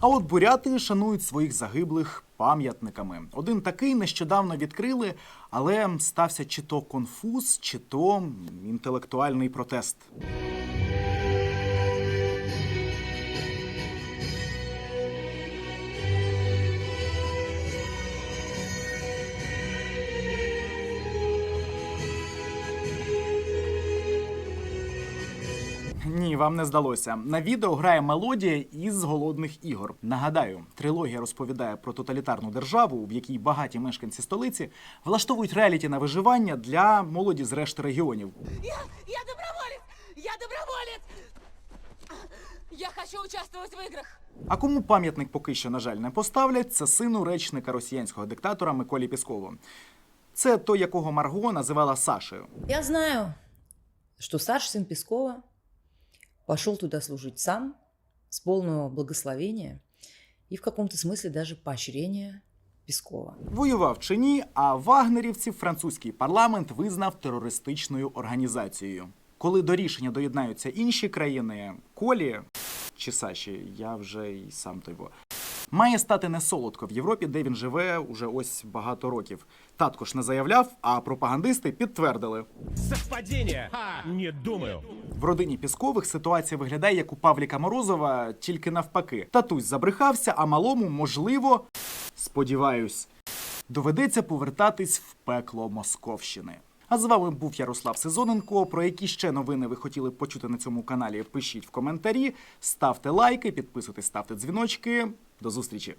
А от буряти шанують своїх загиблих пам'ятниками. Один такий нещодавно відкрили, але стався чи то конфуз, чи то інтелектуальний протест. Ні, вам не здалося. На відео грає мелодія із голодних ігор. Нагадаю, трилогія розповідає про тоталітарну державу, в якій багаті мешканці столиці влаштовують реаліті на виживання для молоді з решти регіонів. Я, я доброволец! Я доброволец! Я хочу участвовать в играх! А кому пам'ятник поки що, на жаль, не поставлять, це сину речника росіянського диктатора Миколі Піскову. Це той, якого Марго називала Сашею. Я знаю, что старший сын Пескова пошел туда служить сам, с полного благословения и в каком-то смысле даже поощрения Піскова Воював чи ні, а вагнерівців французький парламент визнав терористичною організацією. Коли до рішення доєднаються інші країни, Колі чи Саші, я вже й сам той во. Має стати не солодко в Європі, де він живе уже ось багато років. Татко ж не заявляв, а пропагандисти підтвердили. Совпадение? Не думаю. В родині Піскових ситуація виглядає як у Павліка Морозова, тільки навпаки. Татусь забрехався, а малому, можливо, сподіваюсь, доведеться повертатись в пекло Московщини. А з вами був Ярослав Сезоненко. Про які ще новини ви хотіли почути на цьому каналі? Пишіть в коментарі, ставте лайки, підписуйтесь, ставте дзвіночки. До зустрічі!